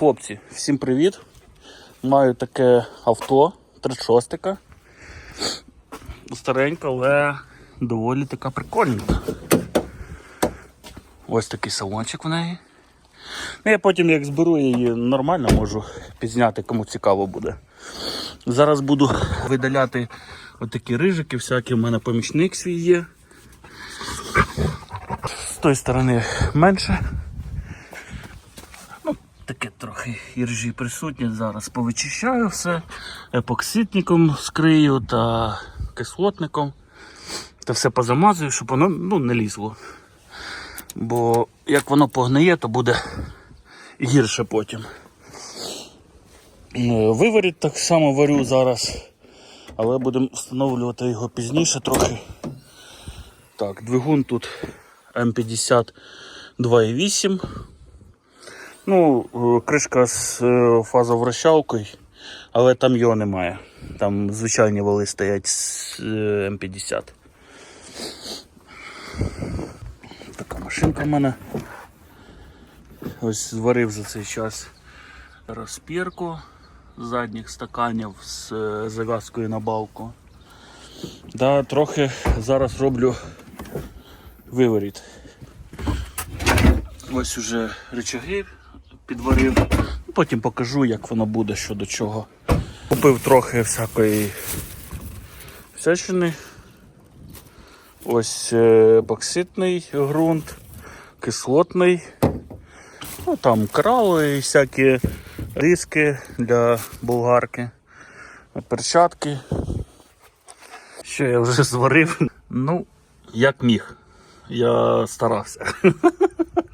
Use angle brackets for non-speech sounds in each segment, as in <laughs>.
Хлопці, всім привіт! Маю таке авто 36 Старенька, але доволі така прикольненька. Ось такий салончик в неї. Ну, я потім, як зберу її нормально, можу підзняти, кому цікаво буде. Зараз буду видаляти отакі рижики, всякі, у мене помічник свій є. З тої сторони менше. Іржі присутні. Зараз повичищаю все, епоксидником скрию та кислотником. Та все позамазую, щоб воно ну, не лізло. Бо як воно погниє, то буде гірше потім. Е, Виворіт так само варю зараз, але будемо встановлювати його пізніше трохи. Так, двигун тут М50 2.8. Ну, е, кришка з е, фазовращалкою, але там його немає. Там звичайні вали стоять з е, М50. Така машинка в мене. Ось зварив за цей час розпірку задніх стаканів з зав'язкою на балку. Да, трохи зараз роблю виворіт. Ось уже рычаги підварив. Потім покажу, як воно буде що до чого. Купив трохи всякої всячини. Ось е, епоксидний ґрунт, кислотний. Ну, там крали, всякі різки для болгарки, перчатки. Що я вже <laughs> зварив? Ну, як міг. Я старався. <laughs>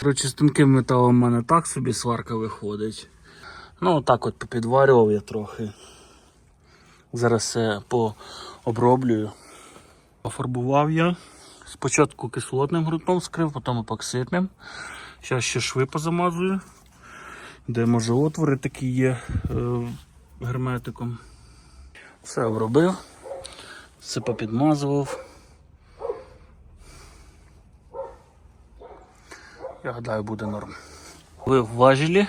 Коротше, з металом в мене так собі сварка виходить. Ну, так от попідварював я трохи. Зараз все пооброблюю. Пофарбував я. Спочатку кислотним ґрунтом скрив, потім епоксидним. Зараз ще шви позамазую. Де може отвори такі є е, герметиком. Все обробив, все попідмазував. Я гадаю, буде норм. Ви важелі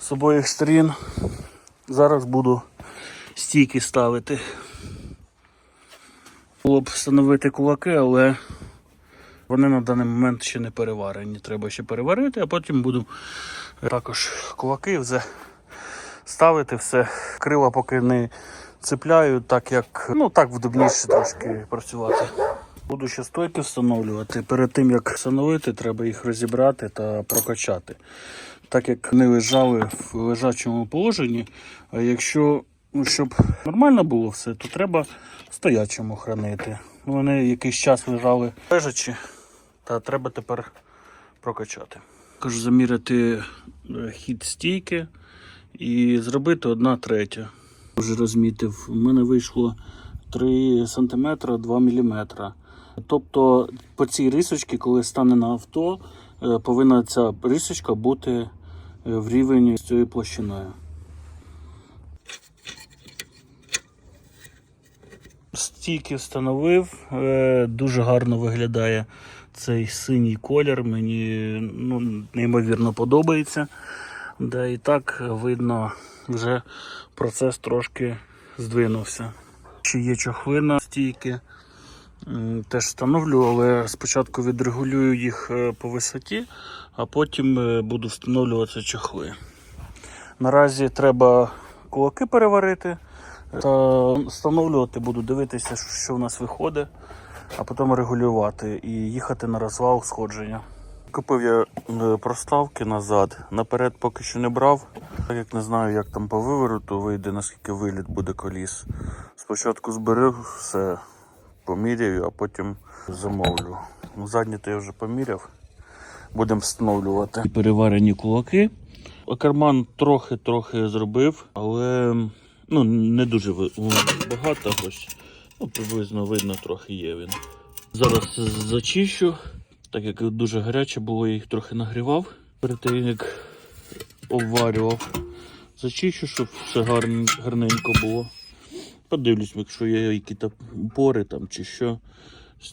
з обох сторін. Зараз буду стійки ставити. Було б встановити кулаки, але вони на даний момент ще не переварені. Треба ще переварити, а потім буду також кулаки вже ставити все. Крила поки не цепляю, так як ну так вдобніше трошки працювати. Буду ще стойки встановлювати. Перед тим як встановити, треба їх розібрати та прокачати. Так як вони лежали в лежачому положенні, а якщо ну, щоб нормально було все, то треба стоячому хранити. Вони якийсь час лежали лежачі, та треба тепер прокачати. Кажу, заміряти е, хід стійки і зробити одна третя. Вже розмітив, у мене вийшло 3 см 2 мм. Тобто по цій рисочці, коли стане на авто, е, повинна ця рисочка бути е, в рівень з цією площиною. Стійки встановив, е, дуже гарно виглядає цей синій колір. Мені ну, неймовірно подобається. Да, і так видно, вже процес трошки здвинувся. Ще є чохли на стійки. Теж встановлю, але спочатку відрегулюю їх е, по висоті, а потім е, буду встановлювати чохли. Наразі треба кулаки переварити та встановлювати буду дивитися, що в нас виходить, а потім регулювати і їхати на розвал сходження. Купив я е, проставки назад. Наперед поки що не брав, так як не знаю, як там по вивороту вийде, наскільки виліт буде коліс. Спочатку зберу все, поміряю, а потім замовлю. Ну, Задні то я вже поміряв. Будемо встановлювати. Переварені кулаки. Карман трохи-трохи зробив, але ну, не дуже багато, ось ну, приблизно видно трохи є він. Зараз зачищу, так як дуже гаряче було, я їх трохи нагрівав. Перед тим як обварював. Зачищу, щоб все гарненько було. Подивлюсь, якщо є якісь пори там чи що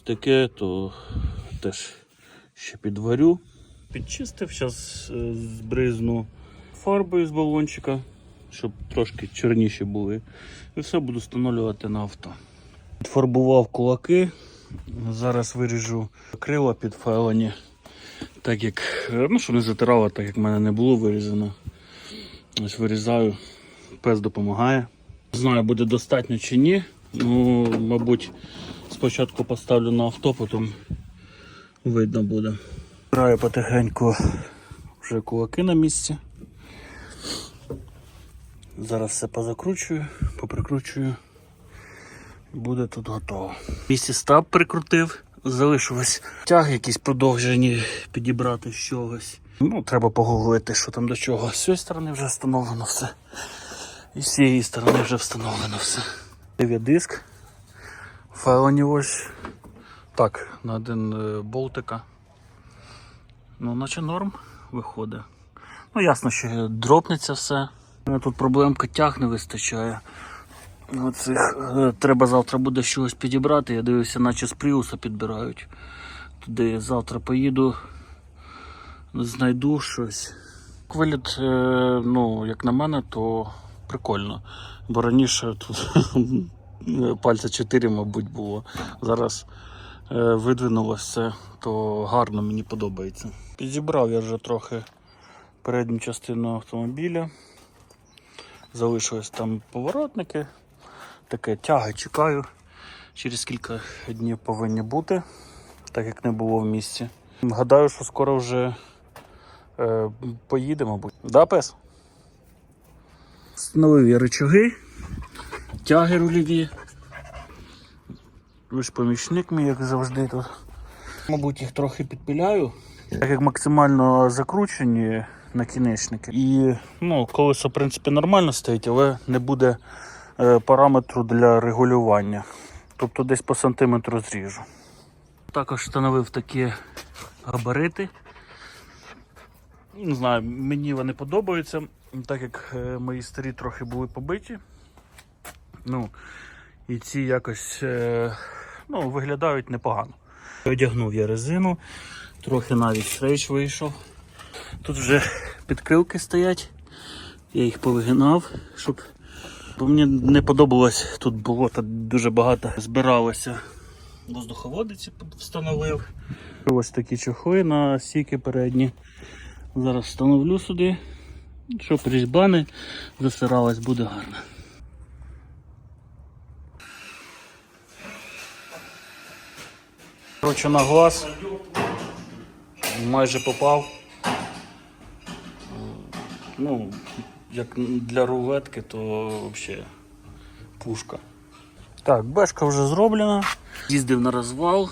таке, то теж ще підварю. Підчистив, зараз збризну фарбою з балончика, щоб трошки чорніші були. І все буду встановлювати на авто. Фарбував кулаки. Зараз виріжу крила підфайлені. Так як, е, ну, щоб не затирало, так як в мене не було вирізано. Ось вирізаю, пес допомагає. Не знаю, буде достатньо чи ні. Ну, мабуть, спочатку поставлю на авто, потім видно буде. Граю потихеньку вже кулаки на місці. Зараз все позакручую, поприкручую. Буде тут готово. Місці стаб прикрутив, залишилось тяги якісь продовжені підібрати з чогось. Ну, треба погуглити, що там до чого. З цієї сторони вже встановлено все. І з цієї сторони вже встановлено все. Є диск. Файлені ось. Так, на один е, болтика. Ну, наче норм виходить. Ну, ясно, що дропнеться все. Мене Тут проблемка тяг не вистачає. Оцих, е, треба завтра буде щось підібрати. Я дивився, наче з Пріуса підбирають. Туди завтра поїду, знайду щось. Виліт, е, ну, як на мене, то прикольно. Бо раніше тут <laughs> пальця 4, мабуть, було. Зараз е, видвинулося все, то гарно мені подобається. Підібрав я вже трохи передню частину автомобіля. Залишились там поворотники. Таке тяги чекаю. Через кілька днів повинні бути, так як не було в місті. Гадаю, що скоро вже е, мабуть. Да, пес? Встановив я рычаги, тяги рульові. Ж помічник мій, як завжди тут. Мабуть, їх трохи підпиляю. Так як максимально закручені накінечники. І ну, колесо, в принципі, нормально стоїть, але не буде е, параметру для регулювання. Тобто десь по сантиметру зріжу. Також встановив такі габарити. Не знаю, мені вони подобаються, так як е, мої старі трохи були побиті. Ну, і ці якось е, ну, виглядають непогано. Одягнув я резину, трохи навіть шрейч вийшов. Тут вже підкрилки стоять, я їх повигинав, щоб бо мені не подобалось, тут болота дуже багато збиралося. Воздуховодиці встановив. Ось такі чохли на стійки передні. Зараз встановлю сюди, щоб різьба не засиралась, буде гарно. Коротше, на глаз майже попав. Ну, як для рулетки, то взагалі пушка. Так, бешка вже зроблена. Їздив на розвал.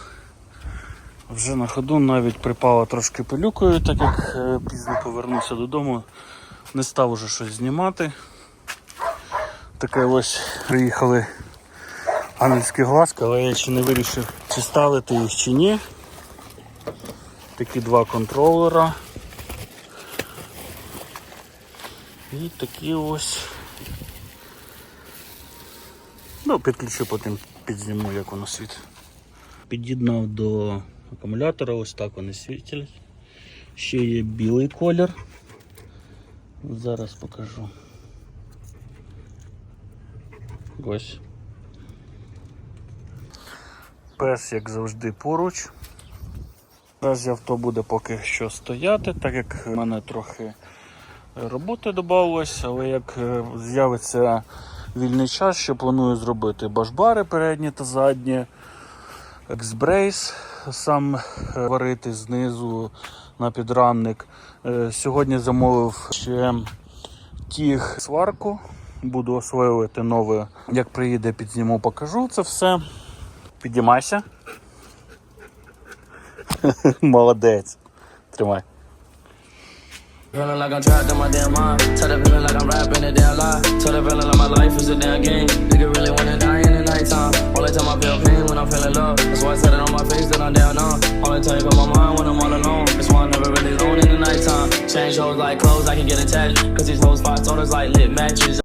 Вже на ходу навіть припала трошки пилюкою, так як е, пізно повернувся додому. Не став уже щось знімати. Таке ось приїхали ангельські глазки, але я ще не вирішив, чи ставити їх чи ні. Такі два контролера. І такі ось. Ну, підключу потім підзніму, як воно світить. Під'єднав до акумулятора, ось так вони світять. Ще є білий колір. Зараз покажу. Ось. Пес, як завжди, поруч. Зараз авто буде поки що стояти, так як в мене трохи роботи додалось, але як е, з'явиться вільний час, що планую зробити башбари передні та задні, ексбрейс сам е, варити знизу на підрамник. Е, Сьогодні замовив ще тіг сварку, буду освоювати нове. Як приїде, підзніму, покажу це все. Підіймайся. Молодець. Тримай. Feeling like I'm trapped in my damn mind. Tell the feeling like I'm rapping a damn lie. Tell the feeling like my life is a damn game. Nigga really wanna nighttime. Only time I feel pain when I'm feeling love. That's why I said it on my face that I'm down on. Only time you on my mind when I'm all alone. That's why I'm never really alone in the nighttime. Change hoes like clothes, I can get attached. Cause these hoes five toners like lit matches.